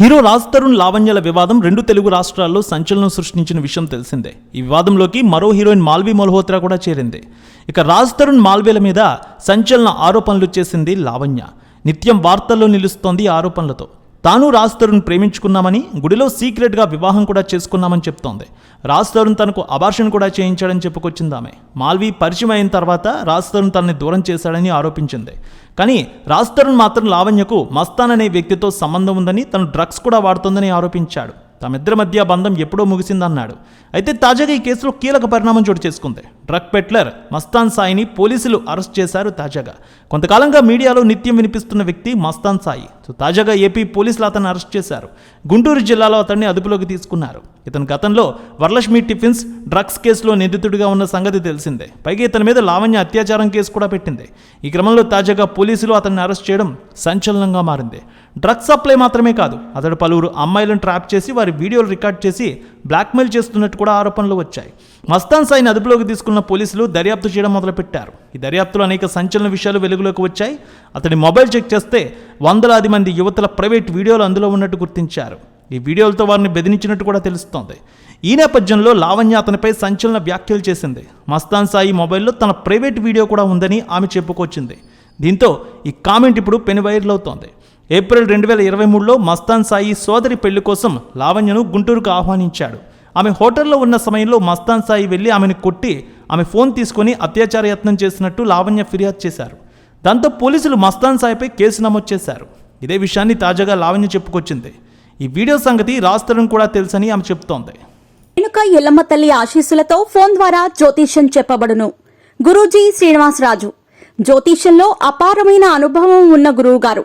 Hero Raj Tarun లావణ్యల వివాదం రెండు తెలుగు రాష్ట్రాల్లో సంచలనం సృష్టించిన విషయం తెలిసిందే. ఈ వివాదంలోకి మరో హీరోయిన్ మాల్వీ మల్హోత్రా కూడా చేరింది. ఇక రాజ్ తరుణ్ మాల్వీల మీద సంచలన ఆరోపణలు చేసింది లావణ్య. నిత్యం వార్తల్లో నిలుస్తోంది ఈ ఆరోపణలతో. తాను రాజ్ తరుణ్ ప్రేమించుకున్నామని గుడిలో సీక్రెట్గా వివాహం కూడా చేసుకున్నామని చెప్తోంది. రాజ్ తరుణ్ తనకు అబార్షన్ కూడా చేయించాడని చెప్పుకొచ్చింది ఆమె మాల్వి పరిచయం అయిన తర్వాత రాజ్ తరుణ్ తనని దూరం చేశాడని ఆరోపించింది. కానీ రాజ్ తరుణ్ మాత్రం లావణ్యకు మస్తాన్ అనే వ్యక్తితో సంబంధం ఉందని తను డ్రగ్స్ కూడా వాడుతోందని ఆరోపించాడు. తమిద్దరి మధ్య బంధం ఎప్పుడో ముగిసిందన్నాడు. అయితే తాజాగా ఈ కేసులో కీలక పరిణామం చోటు చేసుకుంది. డ్రగ్ పెట్లర్ మస్తాన్ సాయిని పోలీసులు అరెస్ట్ చేశారు తాజాగా. కొంతకాలంగా మీడియాలో నిత్యం వినిపిస్తున్న వ్యక్తి మస్తాన్ సాయి. సో తాజాగా ఏపీ పోలీసులు అతన్ని అరెస్ట్ చేశారు. గుంటూరు జిల్లాలో అతన్ని అదుపులోకి తీసుకున్నారు. ఇతను గతంలో వరలక్ష్మి టిఫిన్స్ డ్రగ్స్ కేసులో నిందితుడిగా ఉన్న సంగతి తెలిసిందే. పైగా ఇతని మీద లావణ్య అత్యాచారం కేసు కూడా పెట్టింది. ఈ క్రమంలో తాజాగా పోలీసులు అతన్ని అరెస్ట్ చేయడం సంచలనంగా మారింది. డ్రగ్స్ సప్లై మాత్రమే కాదు అతడు పలువురు అమ్మాయిలను ట్రాప్ చేసి వారి వీడియోలు రికార్డ్ చేసి బ్లాక్మెయిల్ చేస్తున్నట్టు కూడా ఆరోపణలు వచ్చాయి. మస్తాన్ సాయిని అదుపులోకి తీసుకున్న పోలీసులు దర్యాప్తు చేయడం మొదలుపెట్టారు. ఈ దర్యాప్తులో అనేక సంచలన విషయాలు వెలుగులోకి వచ్చాయి. అతడి మొబైల్ చెక్ చేస్తే వందలాది మంది యువతల ప్రైవేట్ వీడియోలు అందులో ఉన్నట్టు గుర్తించారు. ఈ వీడియోలతో వారిని బెదిరించినట్టు కూడా తెలుస్తోంది. ఈ నేపథ్యంలో లావణ్య అతనిపై సంచలన వ్యాఖ్యలు చేసింది. మస్తాన్ సాయి మొబైల్లో తన ప్రైవేట్ వీడియో కూడా ఉందని ఆమె చెప్పుకొచ్చింది. దీంతో ఈ కామెంట్ ఇప్పుడు పెను వైరల్ అవుతోంది. ఏప్రిల్ రెండు వేల ఇరవై మూడులో మస్తాన్ సాయి సోదరి పెళ్ళి కోసం లావణ్యను గుంటూరుకు ఆహ్వానించాడు. ఆమె హోటల్లో ఉన్న సమయంలో మస్తాన్ సాయి వెళ్ళి ఆమెను కొట్టి ఆమె ఫోన్ తీసుకొని అత్యాచార యత్నం చేసినట్టు లావణ్య ఫిర్యాదు చేశారు. దాంతో పోలీసులు మస్తాన్ సాయిపై కేసు నమోదు చేశారు. ఇదే విషయాన్ని తాజాగా లావణ్య చెప్పుకొచ్చింది. ఈ వీడియో సంగతి రాస్తరం కూడా తెలుసని ఆమె చెప్తోంది. వెనుక ఎల్లమ్మ తల్లి ఆశీస్సులతో ఫోన్ ద్వారా జ్యోతిష్యం చెప్పబడును. గురూజీ శ్రీనివాసరాజు. జ్యోతిష్యంలో అపారమైన అనుభవం ఉన్న గురువు గారు